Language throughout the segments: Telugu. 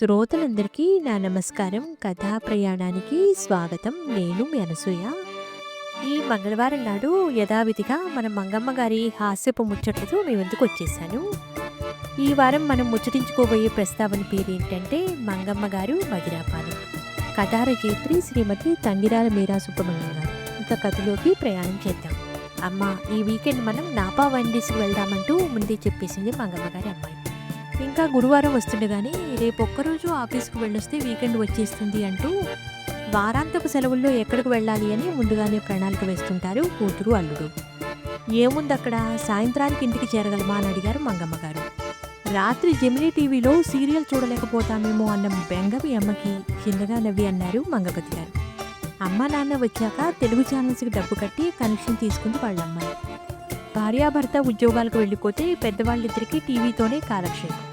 శ్రోతలందరికీ నా నమస్కారం. కథా ప్రయాణానికి స్వాగతం. నేను మీ అనసూయ. ఈ మంగళవారం నాడు యథావిధిగా మన మంగమ్మ గారి హాస్యపు ముచ్చట్లతో మీ ముందుకు వచ్చేసాను. ఈ వారం మనం ముచ్చటించుకోబోయే ప్రస్తావన పేరు ఏంటంటే మంగమ్మ గారు మదిరాపాలు కథా రచయిత్రి శ్రీమతి తంగిరాల మీరా సుబ్రహ్మణ్యం గారు. ఇంకా కథలోకి ప్రయాణం చేద్దాం. అమ్మ ఈ వీకెండ్ మనం నాపా వండీస్కి వెళ్దామంటూ ముందే చెప్పేసింది మంగమ్మ గారి అమ్మాయి. ఇంకా గురువారం వస్తుండగానే రేపు ఒక్కరోజు ఆఫీస్కి వెళ్ళొస్తే వీకెండ్ వచ్చేస్తుంది అంటూ వారాంతపు సెలవుల్లో ఎక్కడికి వెళ్ళాలి అని ముందుగానే ప్రణాళిక వేస్తుంటారు కూతురు అల్లుడు. ఏముంది అక్కడ సాయంత్రానికి ఇంటికి చేరగలమా అని అడిగారు మంగమ్మ గారు. రాత్రి జమినీ టీవీలో సీరియల్ చూడలేకపోతామేమో అన్న బెంగ మీ అమ్మకి చిన్నగా నవ్వి అన్నారు మంగపతి గారు. అమ్మ నాన్న వచ్చాక తెలుగు ఛానల్స్కి డబ్బు కట్టి కనెక్షన్ తీసుకుంది వాళ్ళమ్మ. భార్యాభర్త ఉద్యోగాలకు వెళ్ళిపోతే పెద్దవాళ్ళిద్దరికీ టీవీతోనే కాలక్షేపం.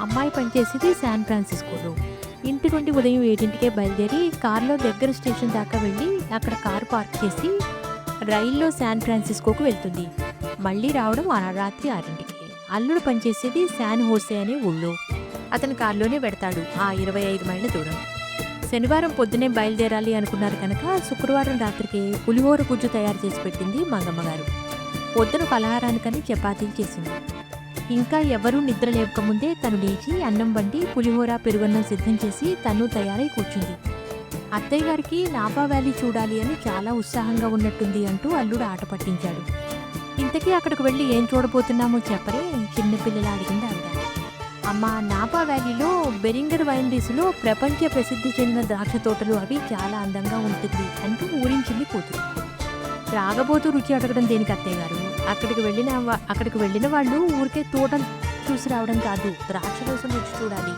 అమ్మాయి పనిచేసేది శాన్ ఫ్రాన్సిస్కోలో. ఇంటి నుండి ఉదయం ఏడింటికే బయలుదేరి కారులో దగ్గర స్టేషన్ దాకా వెళ్ళి అక్కడ కారు పార్క్ చేసి రైల్లో శాన్ ఫ్రాన్సిస్కోకు వెళ్తుంది. మళ్ళీ రావడం ఆ రాత్రి ఆరింటికి. అల్లుడు పనిచేసేది శాన్ హోసే అనే ఊళ్ళో. అతను కారులోనే పెడతాడు ఆ ఇరవై ఐదు మైళ్ళ దూరం. శనివారం పొద్దునే బయలుదేరాలి అనుకున్నారు కనుక శుక్రవారం రాత్రికి పులిహోర గుజ్జు తయారు చేసి పెట్టింది మంగమ్మగారు. పొద్దున పలహారానికని చపాతీలు చేసింది. ఇంకా ఎవరూ నిద్ర లేవకముందే తను లేచి అన్నం వండి పులిహోర పెరుగన్నం సిద్ధం చేసి తను తయారై కూర్చుంది. అత్తయ్య గారికి నాపా వ్యాలీ చూడాలి అని చాలా ఉత్సాహంగా ఉన్నట్టుంది అంటూ అల్లుడు ఆట పట్టించాడు. ఇంతకీ అక్కడికి వెళ్ళి ఏం చూడబోతున్నామో చెప్పరే చిన్నపిల్లల అడిగింది ఆవిడ. అమ్మ నాపా వ్యాలీలో బెరింగర్ వైనరీస్లో ప్రపంచ ప్రసిద్ధి చెందిన ద్రాక్ష తోటలు అవి చాలా అందంగా ఉంటుంది అంటూ ఊరించింది కూతురు. రాగబోతూ రుచి అడగడం దేనికి అత్తయ్య గారు? అక్కడికి వెళ్ళిన వా- అక్కడికి వెళ్ళిన వాళ్ళు ఊరికే తోట చూసి రావడం కాదు. ద్రాక్ష కోసం రుచి చూడాలి.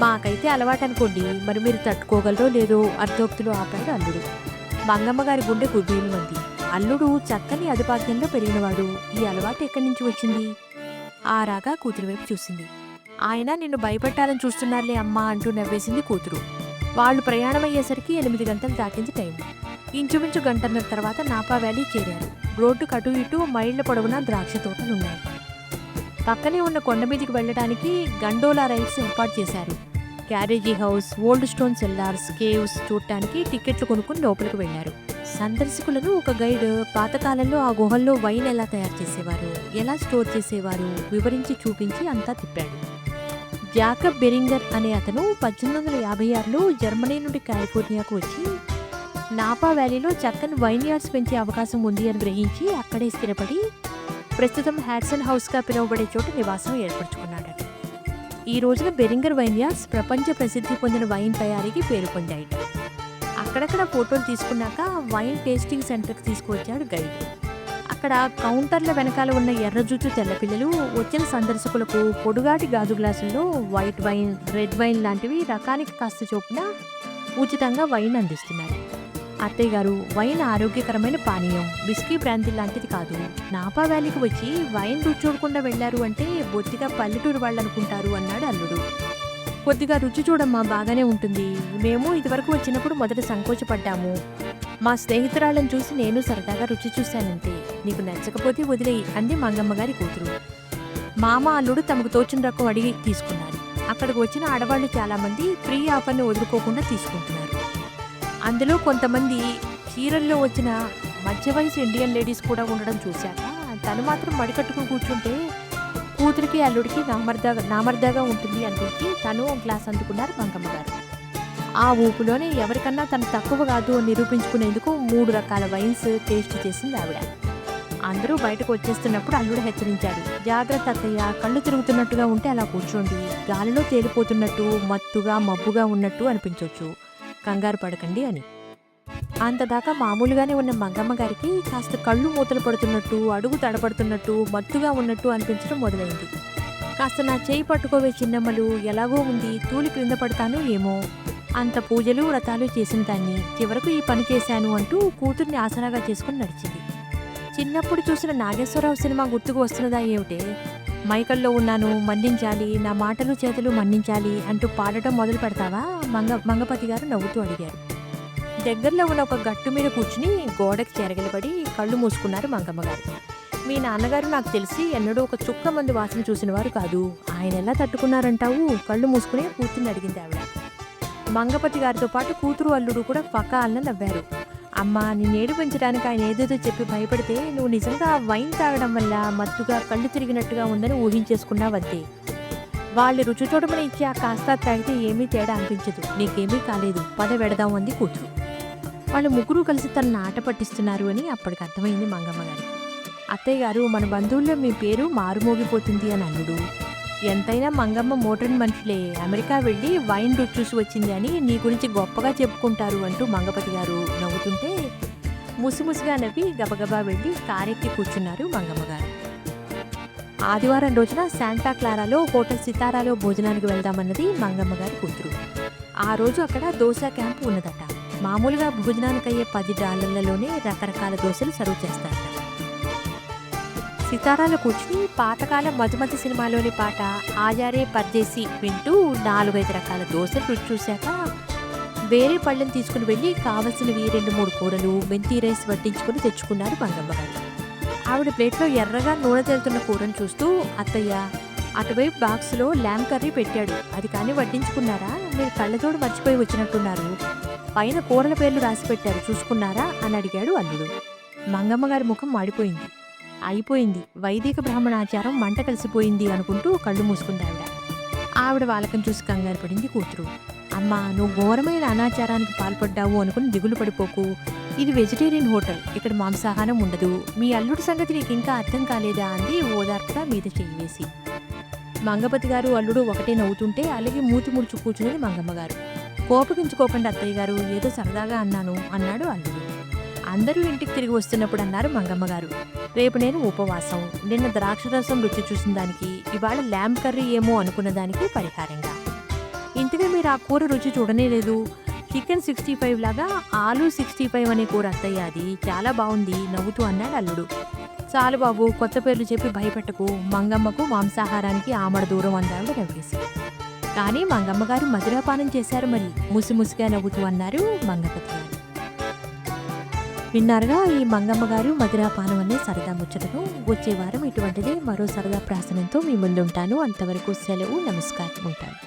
మాకైతే అలవాటు అనుకోండి. మరి మీరు తట్టుకోగలరో లేదో అర్ధోక్తులు ఆపాడు అల్లుడు. మంగమ్మ గారి గుండె కుబీలుమంది అల్లుడు చక్కని అదుపాజ్ఞంలో పెరిగినవాడు. ఈ అలవాటు ఎక్కడి నుంచి వచ్చింది? ఆ రాగా కూతురు వైపు చూసింది. ఆయన నిన్ను భయపెట్టాలని చూస్తున్నారులే అమ్మా అంటూ నవ్వేసింది కూతురు. వాళ్ళు ప్రయాణం అయ్యేసరికి ఎనిమిది గంటలు దాటింది టైం. ఇంచుమించు గంటన్నర తర్వాత నాపా వ్యాలీ చేరారు. రోడ్డుకు అటు ఇటు మైళ్ళ పొడవునా ద్రాక్ష తోటలున్నాయి. పక్కనే ఉన్న కొండ మీదికి వెళ్ళడానికి గండోలా రైల్స్ ఏర్పాటు చేశారు. Carriage house old stone cellars caves చూడటానికి టికెట్లు కొనుక్కుని లోపలికి వెళ్ళారు. సందర్శకులను ఒక గైడ్ పాతకాలంలో ఆ గుహల్లో వైన్ ఎలా తయారు చేసేవారు ఎలా స్టోర్ చేసేవారు వివరించి చూపించి అంతా తిప్పాడు. జాకబ్ బెరింగర్ అనే అతను పద్దెనిమిది వందల యాభై ఆరులో జర్మనీ నుండి కాలిఫోర్నియాకు వచ్చి నాపా వ్యాలీలో చక్కని వైన్ యార్డ్స్ పెంచే అవకాశం ఉంది అని గ్రహించి అక్కడే స్థిరపడి ప్రస్తుతం హ్యాడ్సన్ హౌస్గా పిలువబడే చోట నివాసం ఏర్పరచుకున్నాడట ఈ రోజున బెరింగర్ వైన్ యార్డ్స్ ప్రపంచ ప్రసిద్ధి పొందిన వైన్ తయారీకి పేరు పొందాయి. అక్కడక్కడ ఫోటోలు తీసుకున్నాక వైన్ టేస్టింగ్ సెంటర్కి తీసుకువచ్చాడు గైడ్ అక్కడ కౌంటర్ల వెనకాల ఉన్న ఎర్రజుట్టు తెల్లపిల్లలు వచ్చిన సందర్శకులకు పొడుగాటి గాజు గ్లాసుల్లో వైట్ వైన్ రెడ్ వైన్ లాంటివి రకానికి కాస్త చొప్పున ఉచితంగా వైన్ అందిస్తున్నారు. అత్తయ్య గారు వైన్ ఆరోగ్యకరమైన పానీయం. బిస్కీ బ్రాంతి లాంటిది కాదు. నాపా వ్యాలీకి వచ్చి వైన్ రుచి చూడకుండా వెళ్ళారు అంటే బొత్తిగా పల్లెటూరు వాళ్ళు అనుకుంటారు అన్నాడు అల్లుడు. కొద్దిగా రుచి చూడమ్మా బాగానే ఉంటుంది. మేము ఇదివరకు వచ్చినప్పుడు మొదట సంకోచపడ్డాము. మా స్నేహితురాళ్ళని చూసి నేను సరదాగా రుచి చూశానంతే. నీకు నచ్చకపోతే వదిలేయి అంది మంగమ్మ గారి కూతురు. మామ అల్లుడు తమకు తోచిన రకం అడిగి తీసుకున్నారు. అక్కడికి వచ్చిన ఆడవాళ్ళు చాలామంది ఫ్రీ ఆఫర్ని వదులుకోకుండా తీసుకుంటున్నారు. అందులో కొంతమంది చీరల్లో వచ్చిన మధ్య వయసు ఇండియన్ లేడీస్ కూడా ఉండడం చూశాక తను మాత్రం మడికట్టుకుని కూర్చుంటే కూతురికి అల్లుడికి నామర్దాగా నామర్దాగా ఉంటుంది అనిపించి తను గ్లాస్ అందుకున్నారు మంగమ్మ గారు. ఆ ఊపులోనే ఎవరికన్నా తను తక్కువ కాదు అని నిరూపించుకునేందుకు మూడు రకాల వైన్స్ టేస్ట్ చేసింది ఆవిడ. అందరూ బయటకు వచ్చేస్తున్నప్పుడు అల్లుడు హెచ్చరించాడు. జాగ్రత్త అత్తయ్య కళ్ళు తిరుగుతున్నట్టుగా ఉంటే అలా కూర్చోండి. గాలిలో తేలిపోతున్నట్టు మత్తుగా మబ్బుగా ఉన్నట్టు అనిపించవచ్చు కంగారు పడకండి అని. అంతదాకా మామూలుగానే ఉన్న మంగమ్మ గారికి కాస్త కళ్ళు మూతలు పడుతున్నట్టు అడుగు తడబడుతున్నట్టు మత్తుగా ఉన్నట్టు అనిపించడం మొదలైంది. కాస్త నా చేయి పట్టుకోవే చిన్నమ్మలు ఎలాగో ఉంది తూలి క్రింద పడతాను ఏమో. అంత పూజలు వ్రతాలు చేసిన దాన్ని చివరకు ఈ పని చేశాను అంటూ కూతుర్ని ఆసరాగా చేసుకుని నడిచింది. చిన్నప్పుడు చూసిన నాగేశ్వరరావు సినిమా గుర్తుకు వస్తున్నదా ఏమిటే? మైకల్లో ఉన్నాను మన్నించాలి నా మాటలు చేతులు మన్నించాలి అంటూ పాడటం మొదలు పెడతావా? మంగ మంగపతి గారు నవ్వుతూ అడిగారు. దగ్గరలో ఉన్న ఒక గట్టు మీద కూర్చుని గోడకి చెరగలబడి కళ్ళు మూసుకున్నారు మంగమ్మ గారు. మీ నాన్నగారు నాకు తెలిసి ఎన్నడూ ఒక చుక్క మంది వాసన చూసిన వారు కాదు. ఆయన ఎలా తట్టుకున్నారంటావు? కళ్ళు మూసుకుని కూర్చుని అడిగింది ఆవిడ. మంగపతి గారితో పాటు కూతురు అల్లుడు కూడా పకాలన నవ్వారు. అమ్మా నిన్ను ఏడిపించడానికి ఆయన ఏదేదో చెప్పి భయపడితే నువ్వు నిజంగా వైన్ తాగడం వల్ల మత్తుగా కళ్ళు తిరిగినట్టుగా ఉందని ఊహించేసుకున్నావంతే వాళ్ళు రుచి చూడమని ఇచ్చి ఆ కాస్త తాగితే ఏమీ తేడా అనిపించదు. నీకేమీ కాలేదు. పద వెడదాం అంది కూతురు. వాళ్ళు ముగ్గురు కలిసి తన ఆట పట్టిస్తున్నారు అని అప్పటికి అర్థమైంది మంగమ్మ గారికి అత్తయ్య గారు మన బంధువుల్లో మీ పేరు మారుమోగిపోతుంది అని అల్లుడు ఎంతైనా మంగమ్మ మోటర్న్ మనుషులే. అమెరికా వెళ్ళి వైన్ రుచి చూసి వచ్చింది అని నీ గురించి గొప్పగా చెప్పుకుంటారు అంటూ మంగపతి గారు నవ్వుతుంటే ముసిముసిగా నవ్వి గబగబా వెళ్ళి కారెక్కి కూర్చున్నారు మంగమ్మ గారు. ఆదివారం రోజున శాంటా క్లారాలో హోటల్ సితారాలో భోజనానికి వెళ్దామన్నది మంగమ్మ గారి కూతురు. ఆ రోజు అక్కడ దోశ క్యాంపు ఉన్నదట. మామూలుగా భోజనానికి అయ్యే పది డాలర్లలోనే రకరకాల దోశలు సర్వ్ చేస్తారట. సితారాల కూర్చుని పాతకాలం మధుమతి సినిమాలోని పాట ఆజారే పర్దేసి వింటూ నాలుగైదు రకాల దోశలు రుచి చూశాక వేరే పళ్ళని తీసుకుని వెళ్ళి కావలసినవి రెండు మూడు కూరలు మెంతి రైస్ వడ్డించుకుని తెచ్చుకున్నారు మంగమ్మ గారు. ఆవిడ ప్లేట్లో ఎర్రగా నూనె తెలుతున్న కూరను చూస్తూ అత్తయ్య అటువైపు బాక్స్లో ల్యామ్ కర్రీ పెట్టాడు. అది కానీ వడ్డించుకున్నారా? మీరు కళ్ళతోడు మర్చిపోయి వచ్చినట్టున్నారు. పైన కూరల పేర్లు రాసి పెట్టారు. చూసుకున్నారా? అని అడిగాడు అల్లుడు. మంగమ్మ గారి ముఖం మాడిపోయింది. అయిపోయింది. వైదిక బ్రాహ్మణాచారం మంట కలిసిపోయింది అనుకుంటూ కళ్ళు మూసుకుంది ఆవిడ ఆవిడ వాళ్ళకం చూసి కంగారు పడింది కూతురు. అమ్మా నువ్వు ఘోరమైన అనాచారానికి పాల్పడ్డావు అనుకుని దిగులు పడిపోకు. ఇది వెజిటేరియన్ హోటల్. ఇక్కడ మాంసాహారం ఉండదు. మీ అల్లుడి సంగతి నీకు ఇంకా అర్థం కాలేదా అంది ఓదార్పుగా మీద చెయ్యి వేసి. మంగపతి గారు అల్లుడు ఒకటే నవ్వుతుంటే అలాగే మూతి ముడుచు కూర్చున్నది మంగమ్మ గారు. అత్తయ్య గారు ఏదో సరదాగా అన్నాను అన్నాడు అల్లుడు. అందరూ ఇంటికి తిరిగి వస్తున్నప్పుడు అన్నారు మంగమ్మ గారు. రేపు నేను ఉపవాసం. నిన్న ద్రాక్షరసం రుచి చూసిన దానికి ఇవాళ ల్యాంబ్ కర్రీ ఏమో అనుకున్న దానికి పరిహారంగా. ఇంతగా మీరు ఆ కూర రుచి చూడనే లేదు. చికెన్ సిక్స్టీ ఫైవ్ లాగా ఆలు సిక్స్టీ ఫైవ్ అనే కూర అత్తయ్య అది చాలా బాగుంది నవ్వుతూ అన్నాడు అల్లుడు. చాలు బాబు కొత్త పేర్లు చెప్పి భయపెట్టకు. మంగమ్మకు మాంసాహారానికి ఆమడ దూరం అందావిడ నవ్వేసి. కానీ మంగమ్మ గారు మధురాపానం చేశారు మరి. ముసిముసిగా నవ్వుతూ అన్నారు మంగపతి గారు విన్నారుగా ఈ మంగమ్మ గారు మధురాపానం అనే సరదా ముచ్చటను. వచ్చే వారం ఇటువంటిదే మరో సరదా ప్రాసనంతో మీ ముందుంటాను. అంతవరకు సెలవు నమస్కారం ఉంటాను